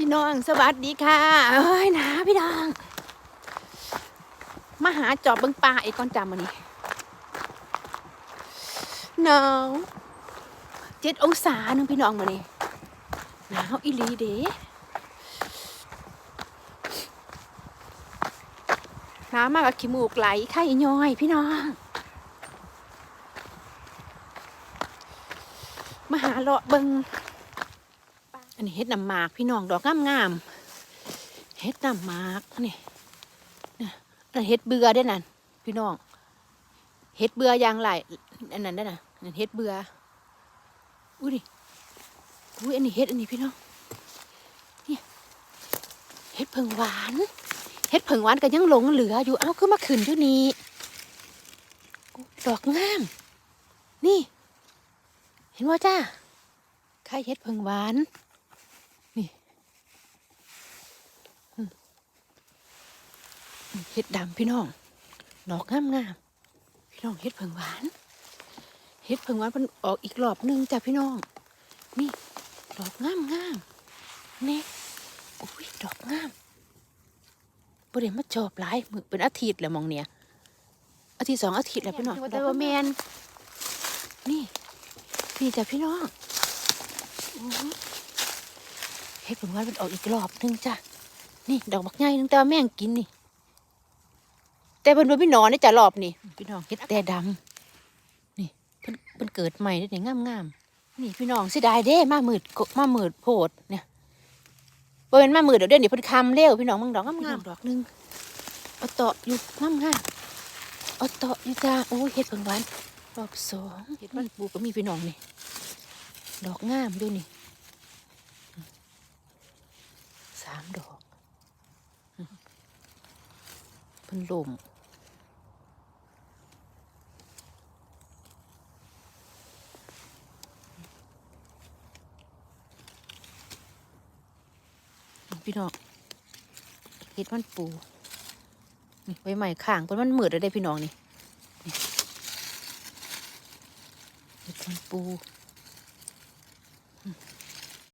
พี่น้องสวัสดีค่ะเอ้ยหนาพี่น้องมาหาจอบเบิงปลาไอ้ก้อนจำมันนี้หนาวเจ็ดองศาหนึงพี่น้องมานี่หนาวอีลีเด้นาวมากกับขี้มูกไหลไข้ย้อย พี่น้องมาหาเลาะเบิง อันนี้เฮ็ดน้ำหมากพี่น้องดอกงามงามเฮ็ดน้ำหมากนี่นะอันเฮ็ดเบื่อได้นั่นพี่น้องเฮ็ดเบื่อยางไหลอันนั้นได้น่ะอันเฮ็ดเบื่ออุ้ยดิอุ้ยอันนี้เฮ็ดอันนี้พี่น้องเนี่ยเฮ็ดเพิงหวานเฮ็ดเพิงหวานก็ยังหลงเหลืออยู่เอ้าคือมาขึ้นอยู่นี่ดอกงาม นี่ เห็นว่าจ้าไข่เฮ็ดเพิงหวาน เห็ดดำพี่น้องดอกงามงามๆพี่น้องเห็ดเผิงหวานเห็ดเผิงหวานมันออกอีกรอบหนึงจ้ะพี่น้อง นี่ดอกงามงามๆนี่อุ้ยดอกงามประเดี๋ยวมาจอบหลายมือเป็นอาทิตย์แล้วมองเนี่ยอาทิตย์สองอาทิตย์แล้วพี่น้องแต่ว่าแมนนี่นี่จ้ะพี่น้องอู้หูเห็ดเผิงหวานมันออกอีกรอบหนึงจ้ะนี่ดอกบักใหญ่นึงแต่ว่าแม่งกินนี่ แต่เพิ่นบ่มีหนอนนี่จ้ะรอบนี่พี่น้องเฮ็ดแต่ดำนี่เพิ่นเพิ่นเกิดใหม่ได้นี่งามๆนี่พี่น้องเสิดายเด้มามืดกมามืดโพดเนี่ยบ่เป็นมามืดเดี๋ยวเดี๋ยวนี้เพิ่นคำเร็วพี่น้องมึงดอกงามๆดอกหนึงเอาเตาะอยู่งามๆเอาเตาะอยู่จ้าโอ้ยเฮ็ดเพิ่งหวานรอบสองเฮ็ดมันปลูกก็มีพี่น้องนี่ ดอกงามด้วยนี่สามดอกเพิ่นลม พี่น้องเห็ดมันปูนี่ไว้ใหม่ข้างเพราะมันหมืดเลยได้พี่น้องนี่เห็ดมันปู